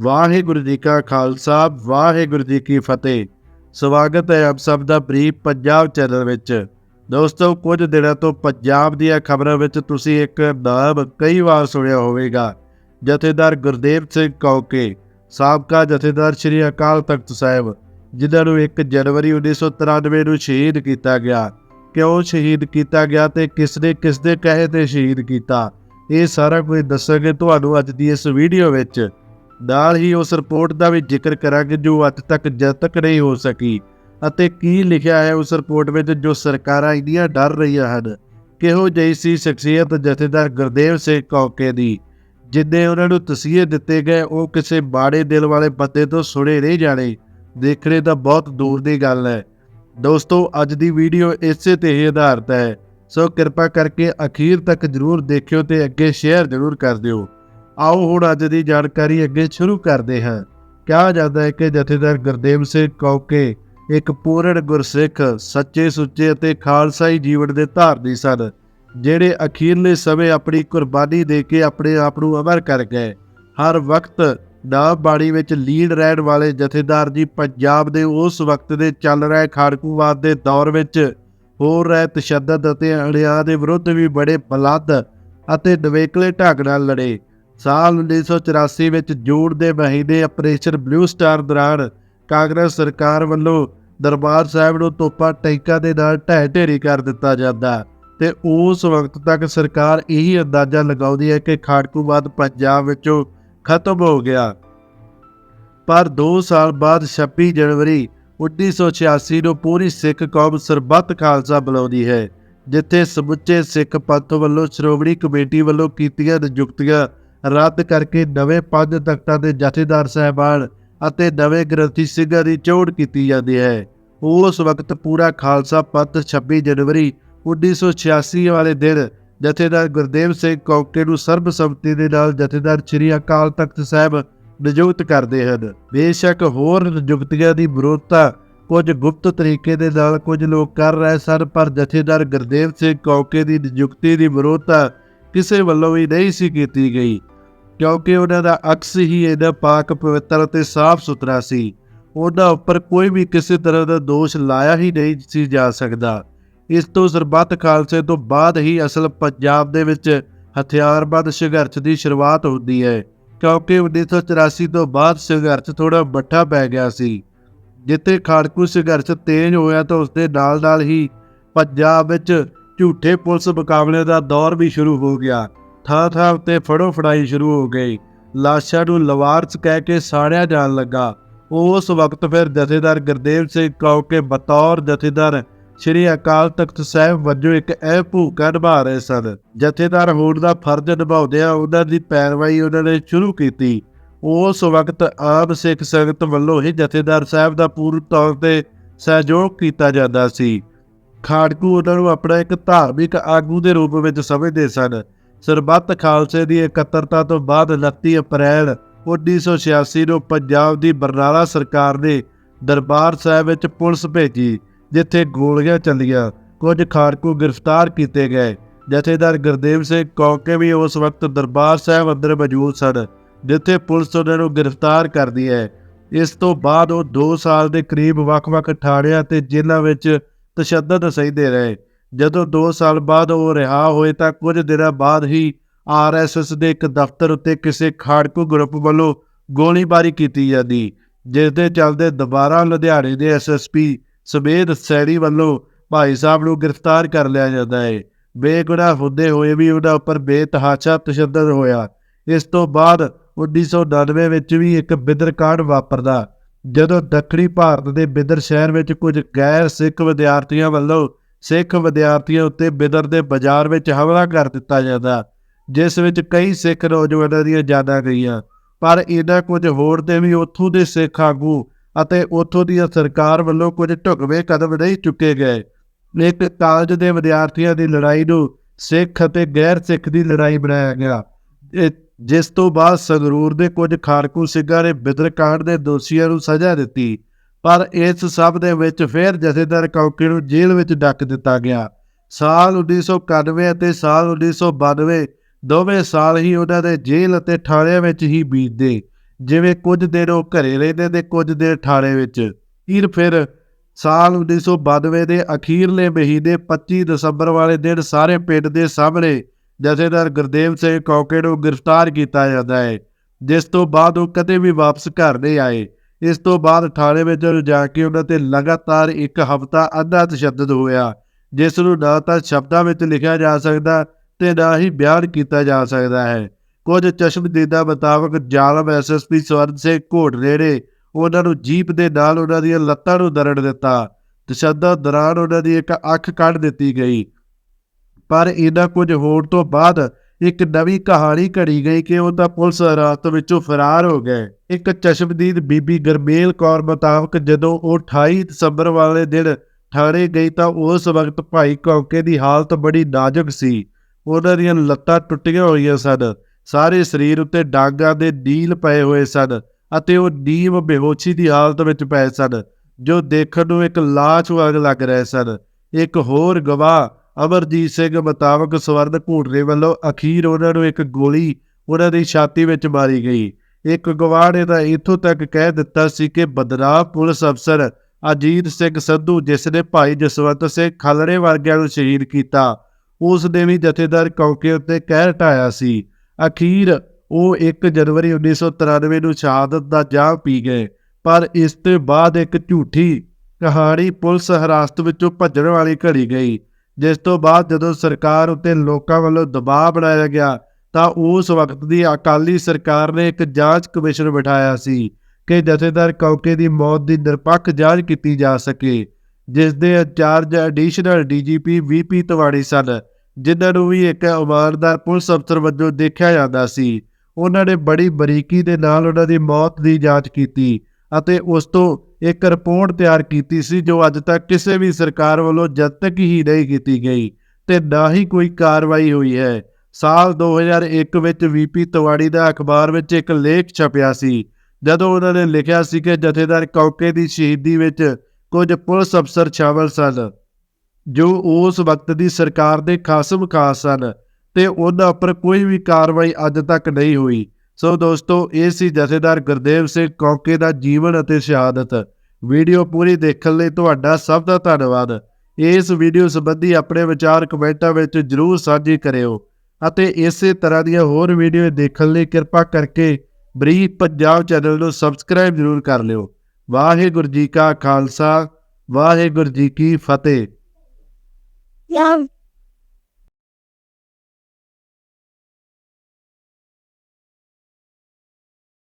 ਵਾਹਿਗੁਰੂ ਜੀ ਕਾ ਖਾਲਸਾ, ਵਾਹਿਗੁਰੂ ਜੀ ਕੀ ਫਤਿਹ। ਸਵਾਗਤ ਹੈ ਆਪ ਸਭ ਦਾ ਪ੍ਰੀ ਪੰਜਾਬ ਚੈਨਲ ਵਿੱਚ। ਦੋਸਤੋ, ਕੁਝ ਦਿਨਾਂ ਤੋਂ ਪੰਜਾਬ ਦੀਆਂ ਖਬਰਾਂ ਵਿੱਚ ਤੁਸੀਂ ਇੱਕ ਨਾਮ ਕਈ ਵਾਰ ਸੁਣਿਆ ਹੋਵੇਗਾ। ਜਥੇਦਾਰ ਗੁਰਦੇਵ ਸਿੰਘ ਕੌਕੇ, ਸਾਬਕਾ ਜਥੇਦਾਰ ਸ੍ਰੀ ਅਕਾਲ ਤਖਤ ਸਾਹਿਬ, ਜਿਨ੍ਹਾਂ ਨੂੰ 1 ਜਨਵਰੀ 1993 ਨੂੰ ਸ਼ਹੀਦ ਕੀਤਾ ਗਿਆ। ਕਿਉਂ ਸ਼ਹੀਦ ਕੀਤਾ ਗਿਆ ਤੇ ਕਿਸ ਨੇ ਕਿਸ ਦੇ ਕਹੇ ਤੇ ਸ਼ਹੀਦ ਕੀਤਾ? ਇਹ ਸਾਰਾ ਕੁਝ ਦੱਸਾਂਗੇ ਤੁਹਾਨੂੰ ਅੱਜ ਦੀ ਇਸ ਵੀਡੀਓ ਵਿੱਚ। ਨਾਲ ਹੀ ਉਸ ਰਿਪੋਰਟ ਦਾ ਵੀ ਜ਼ਿਕਰ ਕਰਾਂਗੇ ਜੋ ਅੱਜ ਤੱਕ ਜਦ ਤੱਕ ਨਹੀਂ ਹੋ ਸਕੀ। ਅਤੇ ਕੀ ਲਿਖਿਆ ਹੈ ਉਸ ਰਿਪੋਰਟ ਵਿੱਚ ਜੋ ਸਰਕਾਰਾਂ ਇੰਨੀਆਂ ਡਰ ਰਹੀਆਂ ਹਨ? ਕਿਹੋ ਜਿਹੀ ਸੀ ਸ਼ਖਸੀਅਤ ਜਥੇਦਾਰ ਗੁਰਦੇਵ ਸਿੰਘ ਕੌਕੇ ਦੀ ਜਿੱਦੇ ਉਹਨਾਂ ਨੂੰ ਤਸੀਹੇ ਦਿੱਤੇ ਗਏ, ਉਹ ਕਿਸੇ ਬਾੜੇ ਦਿਲ ਵਾਲੇ ਬੰਦੇ ਤੋਂ ਸੁਣੇ ਨਹੀਂ ਜਾਣੇ? ਦੇਖਣੇ ਤਾਂ ਬਹੁਤ ਦੂਰ ਦੀ ਗੱਲ ਹੈ। ਦੋਸਤੋ, ਅੱਜ ਦੀ ਵੀਡੀਓ ਇਸੇ ਤੇ ਹੀ ਆਧਾਰਿਤ ਹੈ। ਸੋ ਕਿਰਪਾ ਕਰਕੇ ਅਖੀਰ ਤੱਕ ਜਰੂਰ ਦੇਖਿਓ ਤੇ ਅੱਗੇ ਸ਼ੇਅਰ ਜਰੂਰ ਕਰ ਦਿਓ। ਆਓ ਹੁਣ ਅੱਜ ਦੀ ਜਾਣਕਾਰੀ ਅੱਗੇ ਸ਼ੁਰੂ ਕਰਦੇ ਹਾਂ। ਕਿਹਾ ਜਾਂਦਾ ਹੈ ਕਿ ਜਥੇਦਾਰ ਗੁਰਦੇਵ ਸਿੰਘ ਕੌਕੇ ਇੱਕ ਪੂਰਨ ਗੁਰਸਿੱਖ, ਸੱਚੇ ਸੁੱਚੇ ਅਤੇ ਖਾਲਸਾਈ ਜੀਵਨ ਦੇ ਧਾਰਨੀ ਸਨ, ਜਿਹੜੇ ਅਖੀਰਲੇ ਸਮੇਂ ਆਪਣੀ ਕੁਰਬਾਨੀ ਦੇ ਕੇ ਆਪਣੇ ਆਪ ਨੂੰ ਅਮਰ ਕਰ ਗਏ। ਹਰ ਵਕਤ ਨਾਮ ਬਾਣੀ ਵਿੱਚ ਲੀਡ ਰਹਿਣ ਵਾਲੇ ਜਥੇਦਾਰ ਜੀ ਪੰਜਾਬ ਦੇ ਉਸ ਵਕਤ ਦੇ ਚੱਲ ਰਹੇ ਖਾੜਕੂਵਾਦ ਦੇ ਦੌਰ ਵਿੱਚ ਹੋ ਰਹੇ ਤਸ਼ੱਦਦ ਅਤੇ ਅਣਿਆਂ ਦੇ ਵਿਰੁੱਧ ਵੀ ਬੜੇ ਬਲੱਦ ਅਤੇ ਨਵੇਕਲੇ ਢੰਗ ਨਾਲ ਲੜੇ। ਸਾਲ 1984 ਵਿੱਚ ਜੂਨ ਦੇ ਮਹੀਨੇ ਆਪਰੇਸ਼ਨ ਬਲੂ ਸਟਾਰ ਦੌਰਾਨ ਕਾਂਗਰਸ ਸਰਕਾਰ ਵੱਲੋਂ ਦਰਬਾਰ ਸਾਹਿਬ ਨੂੰ ਤੋਪਾਂ ਟੈਂਕਾਂ ਦੇ ਨਾਲ ਢਹਿ ਢੇਰੀ ਕਰ ਦਿੱਤਾ ਜਾਂਦਾ ਤੇ ਉਸ ਵਕਤ ਤੱਕ ਸਰਕਾਰ ਇਹੀ ਅੰਦਾਜ਼ਾ ਲਗਾਉਂਦੀ ਹੈ ਕਿ ਖਾੜਕੂਵਾਦ ਪੰਜਾਬ ਵਿੱਚੋਂ ਖਤਮ ਹੋ ਗਿਆ। ਪਰ 2 ਸਾਲ ਬਾਅਦ 26 ਜਨਵਰੀ 1986 ਨੂੰ ਪੂਰੀ ਸਿੱਖ ਕੌਮ ਸਰਬੱਤ ਖਾਲਸਾ ਬੁਲਾਉਂਦੀ ਹੈ, ਜਿੱਥੇ ਸਮੁੱਚੇ ਸਿੱਖ ਪੰਥ ਵੱਲੋਂ ਸ਼੍ਰੋਮਣੀ ਕਮੇਟੀ ਵੱਲੋਂ ਕੀਤੀਆਂ ਨਿਯੁਕਤੀਆਂ ਰੱਦ ਕਰਕੇ ਨਵੇਂ ਪੰਜ ਤਖਤਾਂ ਦੇ ਜਥੇਦਾਰ ਸਾਹਿਬਾਨ ਅਤੇ ਨਵੇਂ ਗ੍ਰੰਥੀ ਸਿੰਘਾਂ ਦੀ ਚੋਣ ਕੀਤੀ ਜਾਂਦੀ ਹੈ। ਉਸ ਵਕਤ ਪੂਰਾ ਖਾਲਸਾ ਪੰਥ 26 ਜਨਵਰੀ 1986 ਵਾਲੇ ਦਿਨ ਜਥੇਦਾਰ ਗੁਰਦੇਵ ਸਿੰਘ ਕੌਕੇ ਨੂੰ ਸਰਬਸੰਮਤੀ ਦੇ ਨਾਲ ਜਥੇਦਾਰ ਸ੍ਰੀ ਅਕਾਲ ਤਖਤ ਸਾਹਿਬ ਨਿਯੁਕਤ ਕਰਦੇ ਹਨ। ਬੇਸ਼ੱਕ ਹੋਰ ਨਿਯੁਕਤੀਆਂ ਦੀ ਵਿਰੋਧਤਾ ਕੁਝ ਗੁਪਤ ਤਰੀਕੇ ਦੇ ਨਾਲ ਕੁਝ ਲੋਕ ਕਰ ਰਹੇ ਸਨ, ਪਰ ਜਥੇਦਾਰ ਗੁਰਦੇਵ ਸਿੰਘ ਕੌਕੇ ਦੀ ਨਿਯੁਕਤੀ ਦੀ ਵਿਰੋਧਤਾ ਕਿਸੇ ਵੱਲੋਂ ਵੀ ਨਹੀਂ ਸੀ ਕੀਤੀ ਗਈ, ਕਿਉਂਕਿ ਉਹਨਾਂ ਦਾ ਅਕਸ ਹੀ ਇਹਦਾ ਪਾਕ ਪਵਿੱਤਰ ਅਤੇ ਸਾਫ਼ ਸੁਥਰਾ ਸੀ। ਉਹਨਾਂ ਉੱਪਰ ਕੋਈ ਵੀ ਕਿਸੇ ਤਰ੍ਹਾਂ ਦਾ ਦੋਸ਼ ਲਾਇਆ ਹੀ ਨਹੀਂ ਸੀ ਜਾ ਸਕਦਾ। ਇਸ ਤੋਂ ਸਰਬੱਤ ਖਾਲਸੇ ਤੋਂ ਬਾਅਦ ਹੀ ਅਸਲ ਪੰਜਾਬ ਦੇ ਵਿੱਚ ਹਥਿਆਰਬੰਦ ਸੰਘਰਸ਼ ਦੀ ਸ਼ੁਰੂਆਤ ਹੁੰਦੀ ਹੈ, ਕਿਉਂਕਿ 1984 ਤੋਂ ਬਾਅਦ ਸੰਘਰਸ਼ ਥੋੜਾ ਬੱਠਾ ਪੈ ਗਿਆ ਸੀ। ਜਿੱਥੇ ਖਾੜਕੂ ਸੰਘਰਸ਼ ਤੇਜ਼ ਹੋਇਆ ਤਾਂ ਉਸ ਦੇ ਨਾਲ-ਨਾਲ ਹੀ ਪੰਜਾਬ ਵਿੱਚ ਝੂਠੇ ਪੁਲਿਸ ਮੁਕਾਬਲੇ ਦਾ ਦੌਰ ਵੀ ਸ਼ੁਰੂ ਹੋ ਗਿਆ। ਥਾਂ-ਥਾਂ ਉੱਤੇ ਫੜੋ ਫੜਾਈ ਸ਼ੁਰੂ ਹੋ ਗਈ। ਲਾਸ਼ਾਂ ਨੂੰ ਲਵਾਰਸ ਕਹਿ ਕੇ ਸਾੜਿਆ ਜਾਣ ਲੱਗਾ। ਉਸ ਵਕਤ ਫਿਰ ਜਥੇਦਾਰ ਗੁਰਦੇਵ ਸਿੰਘ ਕੌਕੇ ਬਤੌਰ ਜਥੇਦਾਰ ਸ਼੍ਰੀ ਅਕਾਲ ਤਖਤ ਸਾਹਿਬ ਵਜੋਂ ਇੱਕ ਅਹਿਮ ਭੂਮਿਕਾ ਨਿਭਾ ਰਹੇ ਸਨ। ਜਥੇਦਾਰ ਹੋਣ ਦਾ ਫਰਜ਼ ਨਿਭਾਉਂਦਿਆਂ ਉਹਨਾਂ ਦੀ ਪੈਰਵਾਈ ਉਹਨਾਂ ਨੇ ਸ਼ੁਰੂ ਕੀਤੀ। ਉਸ ਵਕਤ ਆਮ ਸਿੱਖ ਸੰਗਤ ਵੱਲੋਂ ਹੀ ਜਥੇਦਾਰ ਸਾਹਿਬ ਦਾ ਪੂਰਨ ਤੌਰ ਤੇ ਸਹਿਯੋਗ ਕੀਤਾ ਜਾਂਦਾ ਸੀ। ਖਾੜਕੂ ਉਹਨਾਂ ਨੂੰ ਆਪਣਾ ਇੱਕ ਧਾਰਮਿਕ ਆਗੂ ਦੇ ਰੂਪ ਵਿੱਚ ਸਮਝਦੇ ਸਨ। ਸਰਬੱਤ ਖਾਲਸੇ ਦੀ ਇਕੱਤਰਤਾ ਤੋਂ ਬਾਅਦ 29 ਅਪ੍ਰੈਲ 1986 ਨੂੰ ਪੰਜਾਬ ਦੀ ਬਰਨਾਲਾ ਸਰਕਾਰ ਨੇ ਦਰਬਾਰ ਸਾਹਿਬ ਵਿੱਚ ਪੁਲਿਸ ਭੇਜੀ, ਜਿੱਥੇ ਗੋਲੀਆਂ ਚੱਲੀਆਂ। ਕੁਝ ਖਾੜਕੂ ਗ੍ਰਿਫਤਾਰ ਕੀਤੇ ਗਏ। ਜਥੇਦਾਰ ਗੁਰਦੇਵ ਸਿੰਘ ਕੌਕੇ ਵੀ ਉਸ ਵਕਤ ਦਰਬਾਰ ਸਾਹਿਬ ਅੰਦਰ ਮੌਜੂਦ ਸਨ, ਜਿੱਥੇ ਪੁਲਿਸ ਉਹਨਾਂ ਨੂੰ ਗ੍ਰਿਫਤਾਰ ਕਰਦੀ ਹੈ। ਇਸ ਤੋਂ ਬਾਅਦ ਉਹ 2 ਸਾਲ ਦੇ ਕਰੀਬ ਵੱਖ-ਵੱਖ ਥਾਣਿਆਂ ਤੇ ਜੇਲ੍ਹਾਂ ਵਿੱਚ ਤਸ਼ੱਦਦ ਸਹਿੰਦੇ ਰਹੇ। ਜਦੋਂ 2 ਸਾਲ ਬਾਅਦ ਉਹ ਰਿਹਾ ਹੋਏ ਤਾਂ ਕੁਝ ਦਿਨਾਂ ਬਾਅਦ ਹੀ ਆਰਐਸਐਸ ਦੇ ਇੱਕ ਦਫ਼ਤਰ ਉੱਤੇ ਕਿਸੇ ਖਾੜਕੂ ਗਰੁੱਪ ਵੱਲੋਂ ਗੋਲੀਬਾਰੀ ਕੀਤੀ ਜਾਂਦੀ, ਜਿਸ ਦੇ ਚੱਲਦੇ ਦੁਬਾਰਾ ਲੁਧਿਆਣੇ ਦੇ ਐਸਐਸਪੀ ਸਵੇਦ ਸੈਣੀ ਵੱਲੋਂ ਭਾਈ ਸਾਹਿਬ ਨੂੰ ਗ੍ਰਿਫਤਾਰ ਕਰ ਲਿਆ ਜਾਂਦਾ ਹੈ। ਬੇਗੁਨਾਹ ਹੁੰਦੇ ਹੋਏ ਵੀ ਉਹਨਾਂ ਉੱਪਰ ਬੇਤਹਾਸ਼ਾ ਤਸ਼ੱਦਦ ਹੋਇਆ। ਇਸ ਤੋਂ ਬਾਅਦ 1999 ਵਿੱਚ ਵੀ ਇੱਕ ਬਿਦਰਕਾਂਡ ਵਾਪਰਦਾ। ਜਦੋਂ ਦੱਖਣੀ ਭਾਰਤ ਦੇ ਬਿਦਰ ਸ਼ਹਿਰ ਵਿੱਚ ਕੁਝ ਗੈਰ ਸਿੱਖ ਵਿਦਿਆਰਥੀਆਂ ਵੱਲੋਂ ਸਿੱਖ ਵਿਦਿਆਰਥੀਆਂ ਉੱਤੇ ਬਿਦਰ ਦੇ ਬਾਜ਼ਾਰ ਵਿੱਚ ਹਮਲਾ ਕਰ ਦਿੱਤਾ ਜਾਂਦਾ, ਜਿਸ ਵਿੱਚ ਕਈ ਸਿੱਖ ਨੌਜਵਾਨਾਂ ਦੀਆਂ ਜਾਨਾਂ ਗਈਆਂ। ਪਰ ਇਹਨਾਂ ਕੁਝ ਹੋਰ ਤੇ ਵੀ ਉੱਥੋਂ ਦੇ ਸਿੱਖ ਆਗੂ ਅਤੇ ਉੱਥੋਂ ਦੀ ਸਰਕਾਰ ਵੱਲੋਂ ਕੁਝ ਢੁਕਵੇਂ ਕਦਮ ਨਹੀਂ ਚੁੱਕੇ ਗਏ। ਇੱਕ ਕਾਲਜ ਦੇ ਵਿਦਿਆਰਥੀਆਂ ਦੀ ਲੜਾਈ ਨੂੰ ਸਿੱਖ ਅਤੇ ਗੈਰ ਸਿੱਖ ਦੀ ਲੜਾਈ ਬਣਾਇਆ ਗਿਆ। ਇਹ ਜਿਸ ਤੋਂ ਬਾਅਦ ਸੰਗਰੂਰ ਦੇ ਕੁਝ ਖਾੜਕੂ ਸਿੰਘਾਂ ਨੇ ਬਿਦਰਕਾਂਡ ਦੇ ਦੋਸ਼ੀਆਂ ਨੂੰ ਸਜ਼ਾ ਦਿੱਤੀ, ਪਰ ਇਸ ਸਭ ਦੇ ਵਿੱਚ ਫਿਰ ਜਥੇਦਾਰ ਕੌਕੇ ਨੂੰ ਜੇਲ੍ਹ ਵਿੱਚ ਡੱਕ ਦਿੱਤਾ ਗਿਆ। ਸਾਲ 1991 ਅਤੇ ਸਾਲ 1992 ਦੋਵੇਂ ਸਾਲ ਹੀ ਉਹਨਾਂ ਦੇ ਜੇਲ੍ਹ ਅਤੇ ਥਾਣਿਆਂ ਵਿੱਚ ਹੀ ਬੀਤਦੇ, ਜਿਵੇਂ ਕੁਝ ਦਿਨ ਉਹ ਘਰੇ ਰਹਿੰਦੇ ਤੇ ਕੁਝ ਦਿਨ ਥਾਣੇ ਵਿੱਚ। ਫਿਰ ਫਿਰ ਸਾਲ 1992 ਦੇ ਅਖੀਰਲੇ ਮਹੀਨੇ 25 ਦਸੰਬਰ ਵਾਲੇ ਦਿਨ ਸਾਰੇ ਪਿੰਡ ਦੇ ਸਾਹਮਣੇ ਜਥੇਦਾਰ ਗੁਰਦੇਵ ਸਿੰਘ ਕੌਕੇ ਨੂੰ ਗ੍ਰਿਫਤਾਰ ਕੀਤਾ ਜਾਂਦਾ ਹੈ, ਜਿਸ ਤੋਂ ਬਾਅਦ ਉਹ ਕਦੇ ਵੀ ਵਾਪਸ ਘਰ ਨਹੀਂ ਆਏ। ਇਸ ਤੋਂ ਬਾਅਦ ਥਾਣੇ ਵਿੱਚ ਜਾ ਕੇ ਉਹਨਾਂ ਤੇ ਲਗਾਤਾਰ ਇੱਕ ਹਫ਼ਤਾ ਅੱਧਾ ਤਸ਼ੱਦਦ ਹੋਇਆ, ਜਿਸ ਨੂੰ ਨਾ ਤਾਂ ਸ਼ਬਦਾਂ ਵਿੱਚ ਲਿਖਿਆ ਜਾ ਸਕਦਾ ਤੇ ਨਾ ਹੀ ਬਿਆਨ ਕੀਤਾ ਜਾ ਸਕਦਾ ਹੈ। ਕੁਝ ਚਸ਼ਮਦੀਦਾਂ ਮੁਤਾਬਕ ਜ਼ਾਲਮ ਐਸਐਸਪੀ ਸਵਰਨ ਸਿੰਘ ਘੋਟਲੇ ਨੇ ਉਹਨਾਂ ਨੂੰ ਜੀਪ ਦੇ ਨਾਲ ਉਹਨਾਂ ਦੀਆਂ ਲੱਤਾਂ ਨੂੰ ਦਰੜ ਦਿੱਤਾ। ਤਸ਼ੱਦਦ ਦੌਰਾਨ ਉਹਨਾਂ ਦੀ ਇੱਕ ਅੱਖ ਕੱਢ ਦਿੱਤੀ ਗਈ। ਪਰ ਇਹਨਾਂ ਕੁਝ ਹੋਣ ਤੋਂ ਬਾਅਦ ਇੱਕ ਨਵੀਂ ਕਹਾਣੀ ਘੜੀ ਗਈ ਕਿ ਉਹ ਤਾਂ ਪੁਲਿਸ ਰਾਤ ਵਿੱਚੋਂ ਫਰਾਰ ਹੋ ਗਏ ਇੱਕ ਚਸ਼ਮਦੀਦ ਬੀਬੀ ਗਰਮੇਲ ਕੌਰ ਮੁਤਾਬਕ ਜਦੋਂ ਉਹ 28 ਦਸੰਬਰ ਵਾਲੇ ਦਿਨ ਥਾਣੇ ਗਈ ਤਾਂ ਉਸ ਵਕਤ ਭਾਈ ਕੌਕੇ ਦੀ ਹਾਲਤ ਬੜੀ ਨਾਜ਼ੁਕ ਸੀ। ਉਹਨਾਂ ਦੀਆਂ ਲੱਤਾਂ ਟੁੱਟੀਆਂ ਹੋਈਆਂ ਸਨ। ਸਾਰੇ ਸਰੀਰ ਉੱਤੇ ਡਾਂਗਾਂ ਦੇ ਨੀਲ ਪਏ ਹੋਏ ਸਨ ਅਤੇ ਉਹ ਨੀਮ ਬੇਹੋਸ਼ੀ ਦੀ ਹਾਲਤ ਵਿੱਚ ਪਏ ਸਨ, ਜੋ ਦੇਖਣ ਨੂੰ ਇੱਕ ਲਾਸ਼ ਵਾਂਗ ਲੱਗ ਰਹੇ ਸਨ। ਇੱਕ ਹੋਰ ਗਵਾਹ ਅਮਰਜੀਤ ਸਿੰਘ ਮੁਤਾਬਕ ਸਵਰਨ ਘੂਟਰੇ ਵੱਲੋਂ ਅਖੀਰ ਉਹਨਾਂ ਨੂੰ ਇੱਕ ਗੋਲੀ ਉਹਨਾਂ ਦੀ ਛਾਤੀ ਵਿੱਚ ਮਾਰੀ ਗਈ। ਇੱਕ ਗਵਾਹ ਨੇ ਇੱਥੋਂ ਤੱਕ ਕਹਿ ਦਿੱਤਾ ਸੀ ਕਿ ਬਦਨਾਮ ਪੁਲਿਸ ਅਫਸਰ ਅਜੀਤ ਸਿੰਘ ਸੰਧੂ, ਜਿਸ ਨੇ ਭਾਈ ਜਸਵੰਤ ਸਿੰਘ ਖਲੜੇ ਵਰਗਿਆਂ ਨੂੰ ਸ਼ਹੀਦ ਕੀਤਾ, ਉਸ ਨੇ ਵੀ ਜਥੇਦਾਰ ਕੌਕੇ ਉੱਤੇ ਕਹਿ ਢਾਇਆ ਸੀ। ਅਖੀਰ ਉਹ 1 ਜਨਵਰੀ 1993 ਨੂੰ ਸ਼ਹਾਦਤ ਦਾ ਜਾਮ ਪੀ ਗਏ, ਪਰ ਇਸ ਤੋਂ ਬਾਅਦ ਇੱਕ ਝੂਠੀ ਕਹਾਣੀ ਪੁਲਿਸ ਹਿਰਾਸਤ ਵਿੱਚੋਂ ਭੱਜਣ ਵਾਲੀ ਘੜੀ ਗਈ। ਜਿਸ ਤੋਂ ਬਾਅਦ ਜਦੋਂ ਸਰਕਾਰ ਉੱਤੇ ਲੋਕਾਂ ਵੱਲੋਂ ਦਬਾਅ ਬਣਾਇਆ ਗਿਆ, ਤਾਂ ਉਸ ਵਕਤ ਦੀ ਅਕਾਲੀ ਸਰਕਾਰ ਨੇ ਇੱਕ ਜਾਂਚ ਕਮਿਸ਼ਨ ਬਿਠਾਇਆ ਸੀ ਕਿ ਜਥੇਦਾਰ ਕੌਕੇ ਦੀ ਮੌਤ ਦੀ ਨਿਰਪੱਖ ਜਾਂਚ ਕੀਤੀ ਜਾ ਸਕੇ ਜਿਸ ਦੇ incharge additional DGP VP Tiwari ਸਨ, ਜਿਨ੍ਹਾਂ ਨੂੰ ਵੀ ਇੱਕ ਇਮਾਨਦਾਰ ਪੁਲਿਸ ਅਫਸਰ ਵਜੋਂ ਦੇਖਿਆ ਜਾਂਦਾ ਸੀ। ਉਹਨਾਂ ਨੇ ਬੜੀ ਬਰੀਕੀ ਦੇ ਨਾਲ ਉਹਨਾਂ ਦੀ ਮੌਤ ਦੀ ਜਾਂਚ ਕੀਤੀ ਅਤੇ ਉਸ ਤੋਂ ਇੱਕ ਰਿਪੋਰਟ ਤਿਆਰ ਕੀਤੀ ਸੀ ਜੋ ਅੱਜ ਤੱਕ ਕਿਸੇ ਵੀ ਸਰਕਾਰ ਵੱਲੋਂ ਜਨਤਕ ਹੀ ਨਹੀਂ ਕੀਤੀ ਗਈ ਤੇ ਨਾ ਹੀ ਕੋਈ ਕਾਰਵਾਈ ਹੋਈ ਹੈ। ਸਾਲ 2001 ਵਿੱਚ ਵੀਪੀ ਤਵਾੜੀ ਦਾ ਅਖਬਾਰ ਵਿੱਚ ਇੱਕ ਲੇਖ ਛਪਿਆ ਸੀ, ਜਦੋਂ ਉਹਨਾਂ ਨੇ ਲਿਖਿਆ ਸੀ ਕਿ ਜਥੇਦਾਰ ਕੌਕੇ ਦੀ ਸ਼ਹੀਦੀ ਵਿੱਚ ਕੁਝ ਪੁਲਿਸ ਅਫਸਰ ਸ਼ਾਮਲ ਸਨ, ਜੋ ਉਸ ਵਕਤ ਦੀ ਸਰਕਾਰ ਦੇ ਖਾਸਮ ਖਾਸ ਸਨ ਤੇ ਉਹਨਾਂ ਉੱਪਰ ਕੋਈ ਵੀ ਕਾਰਵਾਈ ਅੱਜ ਤੱਕ ਨਹੀਂ ਹੋਈ। ਸੋ ਦੋਸਤੋ, ਇਹ ਸੀ ਜਥੇਦਾਰ ਗੁਰਦੇਵ ਸਿੰਘ ਕੌਕੇ ਦਾ ਜੀਵਨ ਅਤੇ ਸ਼ਹਾਦਤ। ਵੀਡੀਓ ਪੂਰੀ ਦੇਖਣ ਲਈ ਤੁਹਾਡਾ ਸਭ ਦਾ ਧੰਨਵਾਦ। ਇਸ ਵੀਡੀਓ ਸੰਬੰਧੀ ਆਪਣੇ ਵਿਚਾਰ ਕਮੈਂਟਾਂ ਵਿੱਚ ਜਰੂਰ ਸਾਂਝੇ ਕਰਿਓ। ਅਤੇ ਇਸੇ ਤਰ੍ਹਾਂ ਦੀਆਂ ਹੋਰ ਵੀਡੀਓ ਦੇਖਣ ਲਈ ਕਿਰਪਾ ਕਰਕੇ ਬਰੀਕ ਪੰਜਾਬ ਚੈਨਲ ਨੂੰ ਸਬਸਕ੍ਰਾਈਬ ਜਰੂਰ ਕਰ ਲਿਓ। ਵਾਹਿਗੁਰੂ ਜੀ ਕਾ ਖਾਲਸਾ, ਵਾਹਿਗੁਰੂ ਜੀ ਕੀ ਫਤਿਹ। Yeah.